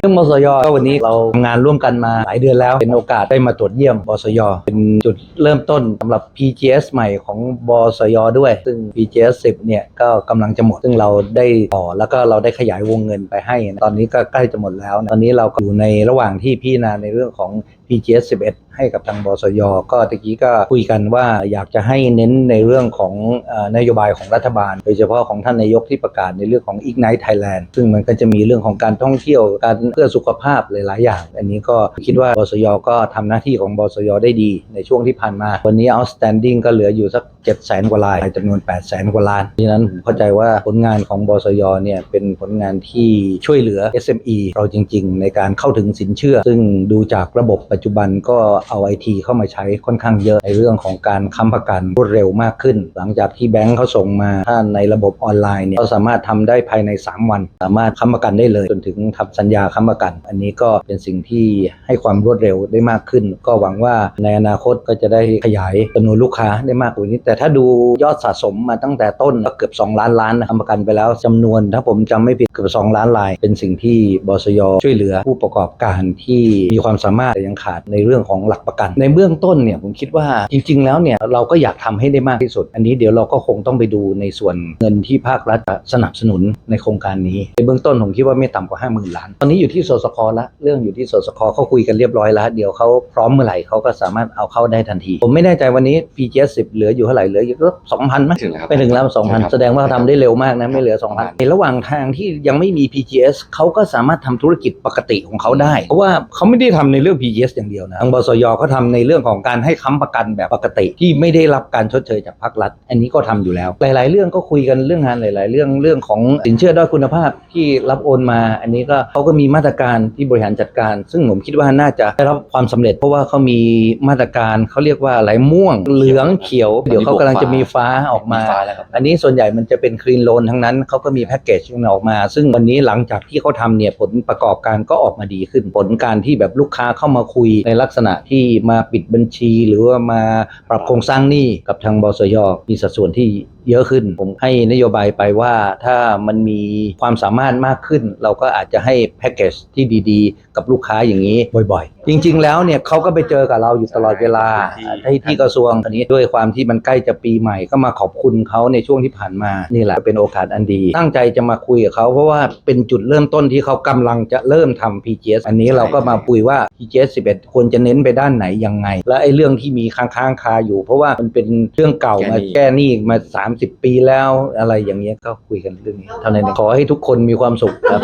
เรื่องบสยก็วันนี้เราทำงานร่วมกันมาหลายเดือนแล้ว เป็นโอกาสได้มาตรวจเยี่ยมบสยเป็นจุดเริ่มต้นสำหรับ PGS ใหม่ของบสยด้วย ซึ่ง PGS 10 เนี่ยก็กำลังจะหมด ซึ่งเราได้ต่อแล้วก็เราได้ขยายวงเงินไปให้ ตอนนี้ก็ใกล้จะหมดแล้ว ตอนนี้เราอยู่ในระหว่างที่พี่นาในเรื่องของ PGS 11 ให้กับทางบสยก็ตะกี้ก็คุยกันว่าอยากจะให้เน้นในเรื่องของนโยบายของรัฐบาล โดยเฉพาะของท่านนายกที่ประกาศในเรื่องของ Ignite Thailand ซึ่งมันก็จะมีเรื่องของการท่องเที่ยวการเพื่อสุขภาพหลายๆอย่าง อันนี้ก็คิดว่าบสยก็ทำหน้าที่ของบสยได้ดีในช่วงที่ผ่านมา วันนี้ outstanding ก็เหลืออยู่สัก7 0 0 0 0 0กว่าลายจำนวน 8 0 0 0 0กว่าล้านดังนั้นผมเข้าใจว่าผลงานของบสยเนี่ยเป็นผลงานที่ช่วยเหลือ SME เราจริง ๆ ในการเข้าถึงสินเชื่อ ซึ่งดูจากระบบปัจจุบันก็เอาไอทีเข้ามาใช้ค่อนข้างเยอะในเรื่องของการค้ำประกันรวดเร็วมากขึ้น หลังจากที่แบงก์เขาส่งมาถ้าในระบบออนไลน์เนี่ยเราสามารถทำได้ภายใน 3 วัน สามารถค้ำประกันได้เลยจนถึงทำสัญญาค้ำประกัน อันนี้ก็เป็นสิ่งที่ให้ความรวดเร็วได้มากขึ้น ก็หวังว่าในอนาคตก็จะได้ขยายจำนวนลูกค้าได้มากกว่านี้ แต่ถ้าดูยอดสะสมมาตั้งแต่ต้นก็เกือบ 2 ล้านล้านค้ำประกันไปแล้วจำนวน ถ้าผมจำไม่ผิดเกือบ2ล้านราย เป็นสิ่งที่บสยช่วยเหลือผู้ประกอบการที่มีความสามารถแต่ยังขาดในเรื่องของหลักประกัน ในเบื้องต้นเนี่ยผมคิดว่าจริง ๆ แล้วเนี่ยเราก็อยากทำให้ได้มากที่สุด อันนี้เดี๋ยวเราก็คงต้องไปดูในส่วนเงินที่ภาครัฐจะสนับสนุนในโครงการนี้ ในเบื้องต้นผมคิดว่าไม่ต่ำกว่า 5 0,000 ล้าน ตอนนี้อยู่ที่สสคละเรื่องอยู่ที่สสคเขาคุยกันเรียบร้อยแล้ว เดี๋ยวเขาพร้อมเมื่อไหร่เขาก็สามารถเอาเข้าได้ทันที ผมไม่แน่ใจวันนี้ PGS 10 เหลืออยู่เท่าไหร่เหลืออยู่ก็2,000ไหมไม่ถึงแล้วครับไม่ถึงแล้วใช่ครับ2,000แสดงว่าทำได้เร็วมากนะไม่เหลือ2,000ในระหว่างทางที่ยังไม่มี PGS เขาก็สามารถทำธุรกิจปกติของเขาได้ เพราะว่าเขาไม่ได้ทำในเรื่อง PGS อย่างเดียวนะทางบสยเขาทำในเรื่องของการให้ค้ำประกันแบบปกติ ที่ไม่ได้รับการชดเชยจากภาครัฐ อันนี้ก็ทำอยู่แล้ว หลาย ๆ เรื่องก็คุยกันเรื่องงานหลาย ๆ เรื่องเรื่องของสินเชื่อด้อยคุณภาพที่รับโอนมา อันนี้ก็เขาก็มีมาตรการที่บริหารจัดการ ซึ่งผมคิดว่าน่าจะได้รับความสำเร็จ เพราะว่าเขามีมาตรการเขาเรียกว่าอะไรม่วงเหลืองเขียว เดี๋ยวเขากำลังจะมีฟ้าออกมาฟ้าแล้วครับอันนี้ส่วนใหญ่มันจะเป็นคลีนโลนทั้งนั้นเขาก็มีแพ็กเกจที่ออกมา ซึ่งวันนี้หลังจากที่เขาทำเนี่ยผลประกอบการก็ออกมาดีขึ้นผลการที่แบบลูกค้าเข้ามาคุยในลักษณะที่มาปิดบัญชีหรือว่ามาปรับโครงสร้างหนี้กับทางบสยมีสัดส่วนที่ เยอะขึ้น ผมให้นโยบายไปว่าถ้ามันมีความสามารถมากขึ้น เราก็อาจจะให้แพ็กเกจที่ดีๆ กับลูกค้าอย่างนี้บ่อยๆ จริงๆแล้วเนี่ยเขาก็ไปเจอกับเราอยู่ตลอดเวลาที่ที่กระทรวงอันนี้ด้วยความที่มันใกล้จะปีใหม่ก็มาขอบคุณเขาในช่วงที่ผ่านมานี่แหละเป็นโอกาสอันดี ตั้งใจจะมาคุยกับเขาเพราะว่าเป็นจุดเริ่มต้นที่เขากำลังจะเริ่มทำ PGS อันนี้เราก็มาคุยว่า PGS 11 ควรจะเน้นไปด้านไหนยังไง และไอ้เรื่องที่มีค้างๆคาอยู่ เพราะว่ามันเป็นเรื่องเก่ามาแก้หนี้มาสิบปีแล้วอะไรอย่างเงี้ยก็คุยกันเรื่องนี้เท่านั้นเองขอให้ทุกคนมีความสุขครับ